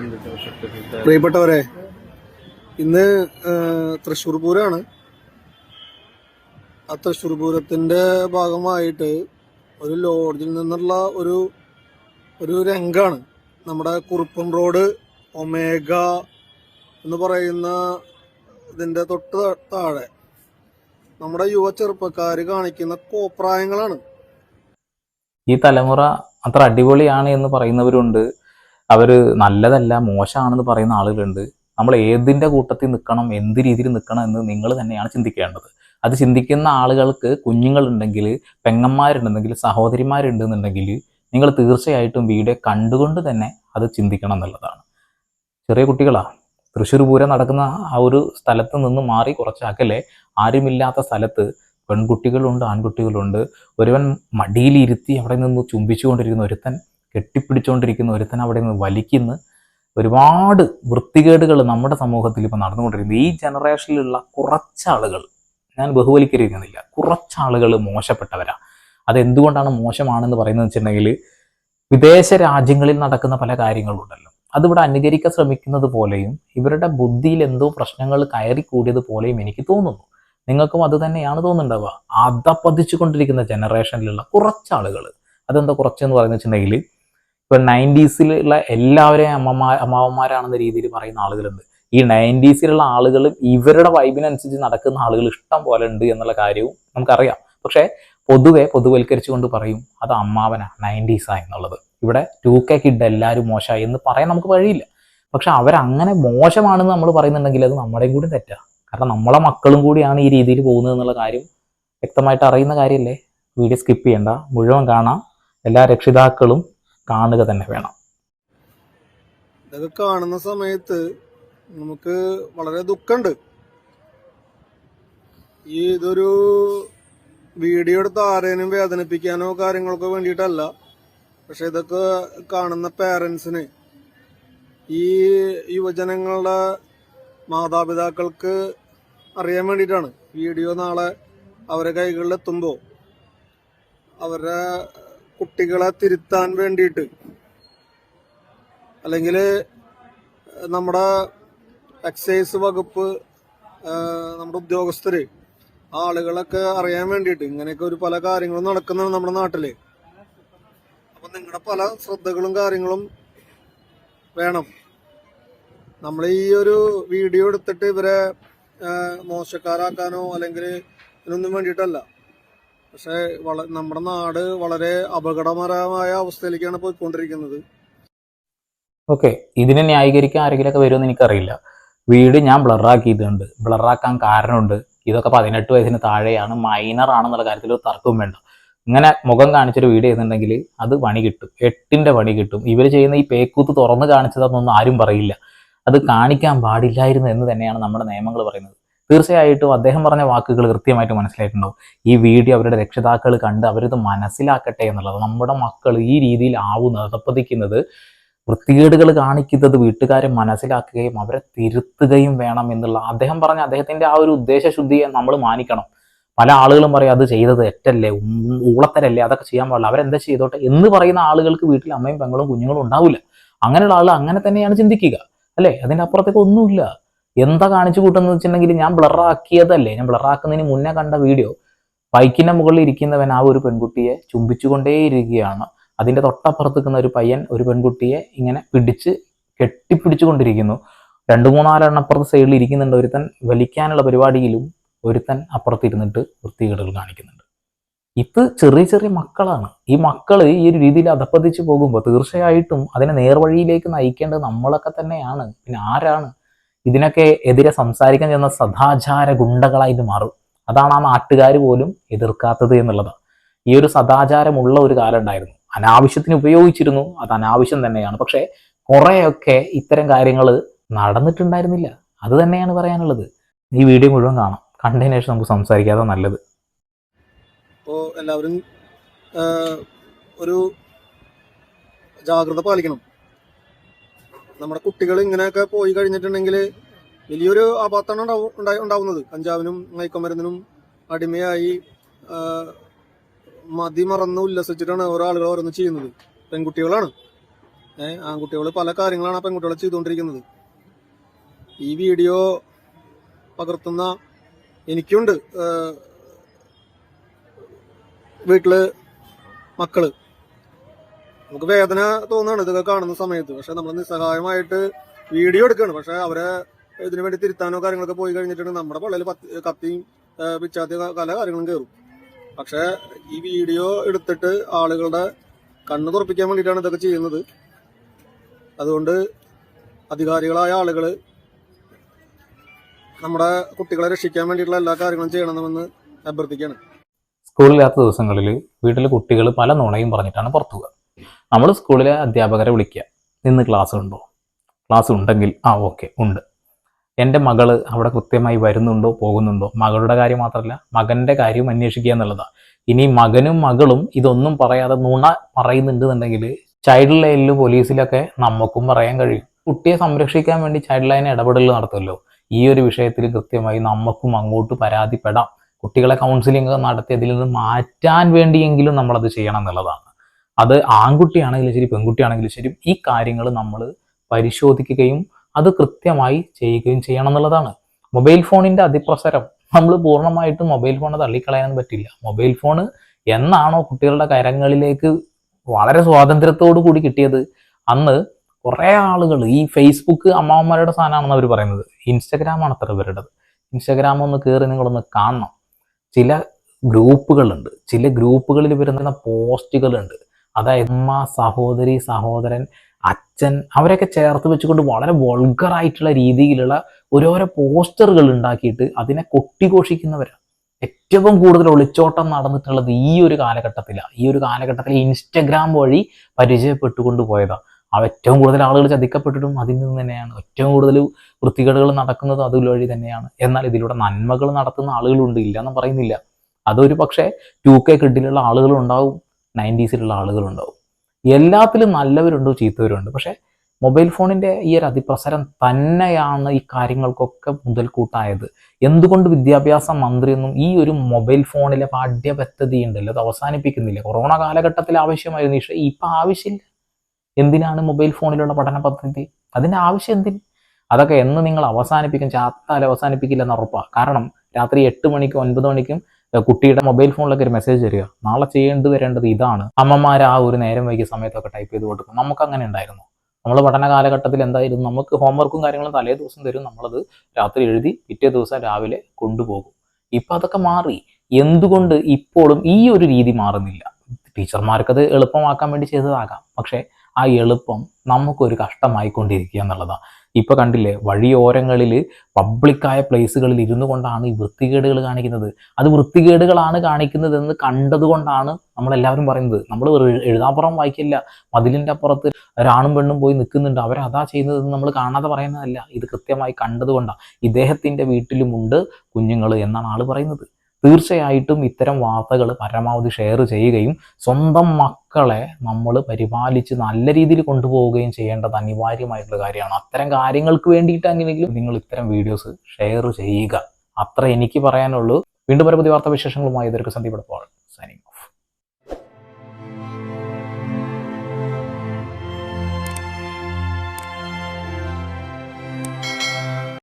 പ്രിയപ്പെട്ടവരെ ഇന്ന് തൃശ്ശൂർ പൂരമാണ് ആ തൃശ്ശൂർ പൂരത്തിന്റെ ഭാഗമായിട്ട് ഒരു ലോഡ്ജിൽ നിന്നുള്ള ഒരു ഒരു രംഗമാണ് നമ്മുടെ കുറുപ്പൻ റോഡ് ഒമേഗ എന്ന് പറയുന്ന ഇതിന്റെ തൊട്ട് താഴെ. നമ്മുടെ യുവ ചെറുപ്പക്കാർ കാണിക്കുന്ന കോപ്രായങ്ങളാണ്. ഈ തലമുറ അത്ര അടിപൊളിയാണ് എന്ന് പറയുന്നവരുണ്ട്. അവർ നല്ലതല്ല മോശമാണെന്ന് പറയുന്ന ആളുകളുണ്ട്. നമ്മൾ ഏതിന്റെ കൂട്ടത്തിൽ നിൽക്കണം എന്ത് രീതിയിൽ നിൽക്കണം എന്ന് നിങ്ങൾ തന്നെയാണ് ചിന്തിക്കേണ്ടത്. അത് ചിന്തിക്കുന്ന ആളുകൾക്ക് കുഞ്ഞുങ്ങളുണ്ടെങ്കിൽ പെങ്ങന്മാരുണ്ടെന്നുണ്ടെങ്കിൽ സഹോദരിമാരുണ്ടെന്നുണ്ടെങ്കിൽ നിങ്ങൾ തീർച്ചയായിട്ടും വീഡിയോ കണ്ടുകൊണ്ട് തന്നെ അത് ചിന്തിക്കണം എന്നുള്ളതാണ്. ചെറിയ കുട്ടികളാ തൃശ്ശൂർ പൂരം നടക്കുന്ന ആ ഒരു സ്ഥലത്ത് നിന്ന് മാറി കുറച്ച് ആരുമില്ലാത്ത സ്ഥലത്ത് പെൺകുട്ടികളുണ്ട് ആൺകുട്ടികളുണ്ട്. ഒരുവൻ മടിയിലിരുത്തി അവിടെ നിന്ന് ചുംബിച്ചുകൊണ്ടിരിക്കുന്ന ഒരുത്തൻ കെട്ടിപ്പിടിച്ചുകൊണ്ടിരിക്കുന്ന ഒരുത്തൻ അവിടെ നിന്ന് വലിക്കുന്ന ഒരുപാട് വൃത്തികേടുകൾ നമ്മുടെ സമൂഹത്തിൽ ഇപ്പോൾ നടന്നുകൊണ്ടിരിക്കുന്നത് ഈ ജനറേഷനിലുള്ള കുറച്ചാളുകൾ ഞാൻ ബഹുവലിക്കരിക്കുന്നില്ല കുറച്ചാളുകൾ മോശപ്പെട്ടവരാ. അതെന്തുകൊണ്ടാണ് മോശമാണെന്ന് പറയുന്നത് വെച്ചിട്ടുണ്ടെങ്കിൽ വിദേശ രാജ്യങ്ങളിൽ നടക്കുന്ന പല കാര്യങ്ങളുണ്ടല്ലോ. അതിവിടെ അനുകരിക്കാൻ ശ്രമിക്കുന്നത് പോലെയും ഇവരുടെ ബുദ്ധിയിൽ എന്തോ പ്രശ്നങ്ങൾ കയറി കൂടിയത് പോലെയും എനിക്ക് തോന്നുന്നു. നിങ്ങൾക്കും അത് തന്നെയാണ് തോന്നുന്നുണ്ടാവുക. അതപ്പതിച്ചു കൊണ്ടിരിക്കുന്ന ജനറേഷനിലുള്ള കുറച്ചാളുകൾ. അതെന്താ കുറച്ചെന്ന് പറയുന്നത് വെച്ചിട്ടുണ്ടെങ്കിൽ ഇപ്പൊ നയന്റീസിലുള്ള എല്ലാവരെയും അമ്മമാർ അമ്മാവന്മാരാണെന്ന രീതിയിൽ പറയുന്ന ആളുകളുണ്ട്. ഈ നയന്റീസിലുള്ള ആളുകൾ ഇവരുടെ വൈബിനനുസരിച്ച് നടക്കുന്ന ആളുകൾ ഇഷ്ടം പോലെ ഉണ്ട് എന്നുള്ള കാര്യവും നമുക്കറിയാം. പക്ഷേ പൊതുവെ പൊതുവൽക്കരിച്ചുകൊണ്ട് പറയും അത് അമ്മാവനാ നയന്റീസാ എന്നുള്ളത്. ഇവിടെ ടു കെ കിഡ് എല്ലാവരും മോശമായി എന്ന് പറയാൻ നമുക്ക് വഴിയില്ല. പക്ഷെ അവരങ്ങനെ മോശമാണെന്ന് നമ്മൾ പറയുന്നുണ്ടെങ്കിൽ അത് നമ്മുടെയും കൂടി തെറ്റാ. കാരണം നമ്മളെ മക്കളും കൂടിയാണ് ഈ രീതിയിൽ പോകുന്നത് എന്നുള്ള കാര്യം വ്യക്തമായിട്ട് അറിയുന്ന കാര്യമല്ലേ? വീഡിയോ സ്കിപ്പ് ചെയ്യണ്ട. മുഴുവൻ കാണാം. എല്ലാ രക്ഷിതാക്കളും കാണുക തന്നെ വേണം. ഇതൊക്കെ കാണുന്ന സമയത്ത് നമുക്ക് വളരെ ദുഃഖമുണ്ട്. ഈ ഇതൊരു വീഡിയോ എടുത്ത് ആരേനും വേദനിപ്പിക്കാനോ കാര്യങ്ങൾക്കോ വേണ്ടിയിട്ടല്ല. പക്ഷെ ഇതൊക്കെ കാണുന്ന പേരൻസിന് ഈ യുവജനങ്ങളുടെ മാതാപിതാക്കൾക്ക് അറിയാൻ വേണ്ടിയിട്ടാണ്. വീഡിയോ നാളെ അവരുടെ കൈകളിലെത്തുമ്പോൾ അവരുടെ കുട്ടികളെ തിരുത്താൻ വേണ്ടിയിട്ട്. അല്ലെങ്കിൽ നമ്മുടെ എക്സൈസ് വകുപ്പ് നമ്മുടെ ഉദ്യോഗസ്ഥര് ആളുകളൊക്കെ അറിയാൻ വേണ്ടിയിട്ട് ഇങ്ങനെയൊക്കെ ഒരു പല കാര്യങ്ങളും നടക്കുന്നുണ്ട് നമ്മുടെ നാട്ടിൽ. അപ്പൊ നിങ്ങളുടെ പല ശ്രദ്ധകളും കാര്യങ്ങളും വേണം. നമ്മൾ ഈ ഒരു വീഡിയോ എടുത്തിട്ട് ഇവരെ മോശക്കാരാക്കാനോ അല്ലെങ്കിൽ ഇതിനൊന്നും വേണ്ടിയിട്ടല്ല. പക്ഷെ നമ്മുടെ നാട് വളരെ അപകടകരമായ അവസ്ഥയിലേക്കാണ് പോയിക്കൊണ്ടിരിക്കുന്നത്. ഓക്കെ ഇതിനെ ന്യായീകരിക്കാൻ ആരെങ്കിലുമൊക്കെ വരുമെന്ന് എനിക്കറിയില്ല. വീട് ഞാൻ ബ്ലറാക്കിയിട്ടുണ്ട്. ബ്ലറാക്കാൻ കാരണമുണ്ട്. ഇതൊക്കെ പതിനെട്ട് വയസ്സിന് താഴെയാണ്. മൈനർ ആണെന്നുള്ള കാര്യത്തിൽ ഒരു തർക്കവും വേണ്ട. ഇങ്ങനെ മുഖം കാണിച്ചൊരു വീട് ചെയ്യുന്നുണ്ടെങ്കിൽ അത് പണി കിട്ടും. എട്ടിന്റെ പണി കിട്ടും. ഇവർ ചെയ്യുന്ന ഈ പേക്കൂത്ത് തുറന്ന് കാണിച്ചതെന്നൊന്നും ആരും പറയില്ല. അത് കാണിക്കാൻ പാടില്ലായിരുന്നു എന്ന് തന്നെയാണ് നമ്മുടെ നിയമങ്ങൾ പറയുന്നത്. തീർച്ചയായിട്ടും അദ്ദേഹം പറഞ്ഞ വാക്കുകൾ കൃത്യമായിട്ട് മനസ്സിലായിട്ടുണ്ടാവും. ഈ വീഡിയോ അവരുടെ രക്ഷിതാക്കൾ കണ്ട് അവരിത് മനസ്സിലാക്കട്ടെ എന്നുള്ളത് നമ്മുടെ മക്കൾ ഈ രീതിയിൽ ആവുന്നത് അതപ്പതിക്കുന്നത് വൃത്തികേടുകൾ കാണിക്കുന്നത് വീട്ടുകാരെ മനസ്സിലാക്കുകയും അവരെ തിരുത്തുകയും വേണം എന്നുള്ള അദ്ദേഹം പറഞ്ഞ അദ്ദേഹത്തിന്റെ ആ ഒരു ഉദ്ദേശശുദ്ധിയെ നമ്മൾ മാനിക്കണം. പല ആളുകളും പറയും അത് ചെയ്തത് തെറ്റല്ലേ? ഊളത്തരല്ലേ? അതൊക്കെ ചെയ്യാൻ പാടില്ല. അവരെന്താ ചെയ്തോട്ടെ? എന്ന് പറയുന്ന ആളുകൾക്ക് വീട്ടിൽ അമ്മയും പെങ്ങളും കുഞ്ഞുങ്ങളും ഉണ്ടാവില്ല. അങ്ങനെയുള്ള ആൾ അങ്ങനെ തന്നെയാണ് ചിന്തിക്കുക. അല്ലേ? അതിന്റെ അപ്പുറത്തേക്ക് ഒന്നുമില്ല. എന്താ കാണിച്ചു കൂട്ടുന്നത് വെച്ചിട്ടുണ്ടെങ്കിൽ ഞാൻ ബ്ലറാക്കിയതല്ലേ ഞാൻ ബ്ലറാക്കുന്നതിന് മുന്നേ കണ്ട വീഡിയോ ബൈക്കിന്റെ മുകളിൽ ഇരിക്കുന്നവൻ ആ ഒരു പെൺകുട്ടിയെ ചുംബിച്ചുകൊണ്ടേയിരിക്കുകയാണ്. അതിന്റെ തൊട്ടപ്പുറത്ത് നിൽക്കുന്ന ഒരു പയ്യൻ ഒരു പെൺകുട്ടിയെ ഇങ്ങനെ പിടിച്ച് കെട്ടിപ്പിടിച്ചുകൊണ്ടിരിക്കുന്നു. രണ്ടു മൂന്നാലെണ്ണം അപ്പുറത്ത് സൈഡിൽ ഇരിക്കുന്നുണ്ട് ഒരുത്തൻ. വലിക്കാനുള്ള പരിപാടിയിലും ഒരുത്തൻ അപ്പുറത്തിരുന്നിട്ട് വൃത്തികേടുകൾ കാണിക്കുന്നുണ്ട്. ഇത് ചെറിയ ചെറിയ മക്കളാണ്. ഈ മക്കൾ ഈ ഒരു രീതിയിൽ അധപ്പതിച്ച് പോകുമ്പോൾ തീർച്ചയായിട്ടും അതിനെ നേർവഴിയിലേക്ക് നയിക്കേണ്ടത് നമ്മളൊക്കെ തന്നെയാണ്. പിന്നെ ആരാണ്? ഇതിനൊക്കെ എതിരെ സംസാരിക്കാൻ ചെന്ന സദാചാര ഗുണ്ടകളായിട്ട് മാറും. അതാണ് ആ നാട്ടുകാർ പോലും എതിർക്കാത്തത് എന്നുള്ളത്. ഈ ഒരു സദാചാരമുള്ള ഒരു കാലം ഉണ്ടായിരുന്നു. അനാവശ്യത്തിന് ഉപയോഗിച്ചിരുന്നു അത് അനാവശ്യം തന്നെയാണ്. പക്ഷേ കുറേയൊക്കെ ഇത്തരം കാര്യങ്ങൾ നടന്നിട്ടുണ്ടായിരുന്നില്ല. അത് തന്നെയാണ് പറയാനുള്ളത്. ഈ വീഡിയോ മുഴുവൻ കാണാം. കണ്ടതിന് ശേഷം നമുക്ക് സംസാരിക്കാതെ നല്ലത്. അപ്പോൾ എല്ലാവരും ഒരു ജാഗ്രത പാലിക്കണം. നമ്മുടെ കുട്ടികൾ ഇങ്ങനെയൊക്കെ പോയി കഴിഞ്ഞിട്ടുണ്ടെങ്കിൽ വലിയൊരു അപാത്താണ് ഉണ്ടാവും ഉണ്ടാവുന്നത്. കഞ്ചാവിനും മയക്കുമരുന്നിനും അടിമയായി മതി മറന്ന് ഉല്ലസിച്ചിട്ടാണ് ഓരോ ആളുകൾ ഓരോന്ന് ചെയ്യുന്നത്. പെൺകുട്ടികളാണ്. ഏഹ് ആൺകുട്ടികൾ പല കാര്യങ്ങളാണ് ആ പെൺകുട്ടികൾ ചെയ്തുകൊണ്ടിരിക്കുന്നത്. ഈ വീഡിയോ പകർത്തുന്ന എനിക്കുണ്ട് വീട്ടിൽ മക്കൾ. നമുക്ക് വേദന തോന്നുകയാണ് ഇതൊക്കെ കാണുന്ന സമയത്ത്. പക്ഷെ നമ്മൾ നിസ്സഹായമായിട്ട് വീഡിയോ എടുക്കുകയാണ്. പക്ഷെ അവരെ ഇതിനു വേണ്ടി തിരുത്താനോ കാര്യങ്ങളൊക്കെ പോയി കഴിഞ്ഞിട്ടുണ്ട്. നമ്മുടെ പള്ളിയിൽ കത്തിയും പിച്ചാത്തി പല കാര്യങ്ങളും കയറും. പക്ഷെ ഈ വീഡിയോ എടുത്തിട്ട് ആളുകളുടെ കണ്ണ് തുറപ്പിക്കാൻ വേണ്ടിയിട്ടാണ് ഇതൊക്കെ ചെയ്യുന്നത്. അതുകൊണ്ട് അധികാരികളായ ആളുകൾ നമ്മുടെ കുട്ടികളെ രക്ഷിക്കാൻ വേണ്ടിയിട്ടുള്ള എല്ലാ കാര്യങ്ങളും ചെയ്യണമെന്ന് അഭ്യർത്ഥിക്കുകയാണ്. സ്കൂളില്ലാത്ത ദിവസങ്ങളിൽ വീട്ടിലെ കുട്ടികൾ പല നുണയും പറഞ്ഞിട്ടാണ് പുറത്തു നമ്മൾ സ്കൂളിലെ അധ്യാപകരെ വിളിക്കുക. ഇന്ന് ക്ലാസ് ഉണ്ടോ? ക്ലാസ് ഉണ്ടെങ്കിൽ. ആ ഓക്കെ ഉണ്ട്. എന്റെ മകൾ അവിടെ കൃത്യമായി വരുന്നുണ്ടോ? പോകുന്നുണ്ടോ? മകളുടെ കാര്യം മാത്രമല്ല മകന്റെ കാര്യം അന്വേഷിക്കുക എന്നുള്ളതാണ് ഇനി മകനും മകളും ഇതൊന്നും പറയാതെ നുണ പറയുന്നുണ്ട് എന്നുണ്ടെങ്കിൽ ചൈൽഡ് ലൈനിലും പോലീസിലൊക്കെ നമുക്കും പറയാൻ കഴിയും. കുട്ടിയെ സംരക്ഷിക്കാൻ വേണ്ടി ചൈൽഡ് ലൈൻ ഇടപെടൽ നടത്തുമല്ലോ. ഈ ഒരു വിഷയത്തിൽ കൃത്യമായി നമുക്കും അങ്ങോട്ട് പരാതിപ്പെടാം. കുട്ടികളെ കൗൺസിലിംഗ് നടത്തി അതിൽ നിന്ന് മാറ്റാൻ വേണ്ടിയെങ്കിലും നമ്മളത് ചെയ്യണം എന്നുള്ളതാണ്. അത് ആൺകുട്ടിയാണെങ്കിലും ശരി പെൺകുട്ടിയാണെങ്കിലും ശരി ഈ കാര്യങ്ങൾ നമ്മൾ പരിശോധിക്കുകയും അത് കൃത്യമായി ചെയ്യുകയും ചെയ്യണം എന്നുള്ളതാണ്. മൊബൈൽ ഫോണിന്റെ അതിപ്രസരം. നമ്മൾ പൂർണമായിട്ടും മൊബൈൽ ഫോൺ തള്ളിക്കളയാൻ പറ്റില്ല. മൊബൈൽ ഫോൺ എന്നാണോ കുട്ടികളുടെ കരങ്ങളിലേക്ക് വളരെ സ്വാതന്ത്ര്യത്തോടു കൂടി കിട്ടിയത്? അന്ന് കുറേ ആളുകൾ ഈ ഫേസ്ബുക്ക് അമ്മാവന്മാരുടെ സാധനമാണെന്ന് അവർ പറയുന്നത്. ഇൻസ്റ്റഗ്രാമാണ് അത്ര ഇവരുടേത്. ഇൻസ്റ്റഗ്രാം ഒന്ന് കയറി നിങ്ങളൊന്ന് കാണണം. ചില ഗ്രൂപ്പുകളുണ്ട്. ചില ഗ്രൂപ്പുകളിൽ വരുന്ന പോസ്റ്റുകളുണ്ട്. അതായത് അമ്മ സഹോദരി സഹോദരൻ അച്ഛൻ അവരൊക്കെ ചേർത്ത് വെച്ചുകൊണ്ട് വളരെ വൾഗറായിട്ടുള്ള രീതിയിലുള്ള ഓരോരോ പോസ്റ്ററുകൾ ഉണ്ടാക്കിയിട്ട് അതിനെ കൊട്ടിഘോഷിക്കുന്നവരാണ് ഏറ്റവും കൂടുതൽ ഒളിച്ചോട്ടം നടന്നിട്ടുള്ളത് ഈ ഒരു കാലഘട്ടത്തിലാണ് ഈ ഒരു കാലഘട്ടത്തിൽ ഇൻസ്റ്റഗ്രാം വഴി പരിചയപ്പെട്ടുകൊണ്ട് പോയതാണ് ആ ഏറ്റവും കൂടുതൽ ആളുകൾ ചതിക്കപ്പെട്ടിട്ടും അതിൽ നിന്ന് തന്നെയാണ്. ഏറ്റവും കൂടുതൽ വൃത്തികേടുകൾ നടക്കുന്നത് അതുവഴി തന്നെയാണ്. എന്നാൽ ഇതിലൂടെ നന്മകൾ നടത്തുന്ന ആളുകളുണ്ട്. ഇല്ല എന്ന് പറയുന്നില്ല. അതൊരു പക്ഷേ ടു കെ കിഡിലുള്ള ആളുകളുണ്ടാവും. നയന്റീസിലുള്ള ആളുകളുണ്ടാവും. എല്ലാത്തിലും നല്ലവരുണ്ടോ ചീത്തവരുണ്ട്? പക്ഷേ മൊബൈൽ ഫോണിന്റെ ഈ ഒരു അതിപ്രസരം തന്നെയാണ് ഈ കാര്യങ്ങൾക്കൊക്കെ മുതൽക്കൂട്ടായത്. എന്തുകൊണ്ട് വിദ്യാഭ്യാസ മന്ത്രി മന്ത്രിയൊന്നും ഈ ഒരു മൊബൈൽ ഫോണിലെ പാഠ്യപദ്ധതി ഉണ്ടല്ലോ അത് അവസാനിപ്പിക്കുന്നില്ല? കൊറോണ കാലഘട്ടത്തിൽ ആവശ്യമായിരുന്നു പക്ഷേ ഇപ്പം ആവശ്യമില്ല. എന്തിനാണ് മൊബൈൽ ഫോണിലുള്ള പഠന പദ്ധതി? അതിന്റെ ആവശ്യം എന്തിന്? അതൊക്കെ എന്ന് നിങ്ങൾ അവസാനിപ്പിക്കും ചാത്താൽ അവസാനിപ്പിക്കില്ല എന്ന് ഉറപ്പാണ് കാരണം രാത്രി എട്ട് മണിക്കും ഒൻപത് മണിക്കും കുട്ടിയുടെ മൊബൈൽ ഫോണിലൊക്കെ ഒരു മെസ്സേജ് തരിക. നാളെ ചെയ്യേണ്ടി വരേണ്ടത് ഇതാണ്. അമ്മമാർ ആ ഒരു നേരം വൈകിയ സമയത്തൊക്കെ ടൈപ്പ് ചെയ്ത് കൊടുക്കും. നമുക്ക് അങ്ങനെ ഉണ്ടായിരുന്നു. നമ്മൾ പഠന കാലഘട്ടത്തിൽ എന്തായിരുന്നു? നമുക്ക് ഹോംവർക്കും കാര്യങ്ങളും തലേ ദിവസം തരും. നമ്മളത് രാത്രി എഴുതി പിറ്റേ ദിവസം രാവിലെ കൊണ്ടുപോകും. ഇപ്പം അതൊക്കെ മാറി. എന്തുകൊണ്ട് ഇപ്പോഴും ഈ ഒരു രീതി മാറുന്നില്ല? ടീച്ചർമാർക്കത് എളുപ്പമാക്കാൻ വേണ്ടി ചെയ്തതാകാം. പക്ഷേ ആ എളുപ്പം നമുക്കൊരു കഷ്ടമായിക്കൊണ്ടിരിക്കുക എന്നുള്ളതാണ്. ഇപ്പൊ കണ്ടില്ലേ വഴിയോരങ്ങളിൽ പബ്ലിക്കായ പ്ലേസുകളിൽ ഇരുന്നു കൊണ്ടാണ് ഈ വൃത്തികേടുകൾ കാണിക്കുന്നത്. അത് വൃത്തികേടുകളാണ് കാണിക്കുന്നതെന്ന് കണ്ടതുകൊണ്ടാണ് നമ്മളെല്ലാവരും പറയുന്നത്. നമ്മൾ എഴുതാപ്പുറം വായിക്കില്ല. മതിലിന്റെ അപ്പുറത്ത് ഒരാണും പെണ്ണും പോയി നിൽക്കുന്നുണ്ട്. അവരതാ ചെയ്യുന്നതെന്ന് നമ്മൾ കാണാതെ പറയുന്നതല്ല. ഇത് കൃത്യമായി കണ്ടതുകൊണ്ടാണ്. ഇദ്ദേഹത്തിന്റെ വീട്ടിലുമുണ്ട് കുഞ്ഞുങ്ങൾ എന്നാണ് ആൾ പറയുന്നത്. തീർച്ചയായിട്ടും ഇത്തരം വാർത്തകൾ പരമാവധി ഷെയർ ചെയ്യുകയും സ്വന്തം മക്കളെ നമ്മൾ പരിപാലിച്ച് നല്ല രീതിയിൽ കൊണ്ടുപോവുകയും ചെയ്യേണ്ടത് അനിവാര്യമായിട്ടുള്ള കാര്യമാണ്. അത്തരം കാര്യങ്ങൾക്ക് വേണ്ടിയിട്ടെങ്കിലും നിങ്ങൾ ഇത്തരം വീഡിയോസ് ഷെയർ ചെയ്യുക. അത്ര എനിക്ക് പറയാനുള്ളൂ. വീണ്ടും പരപതി വാർത്താ വിശേഷങ്ങളുമായി ഇതൊരു സന്ദീപ് സൈനിങ്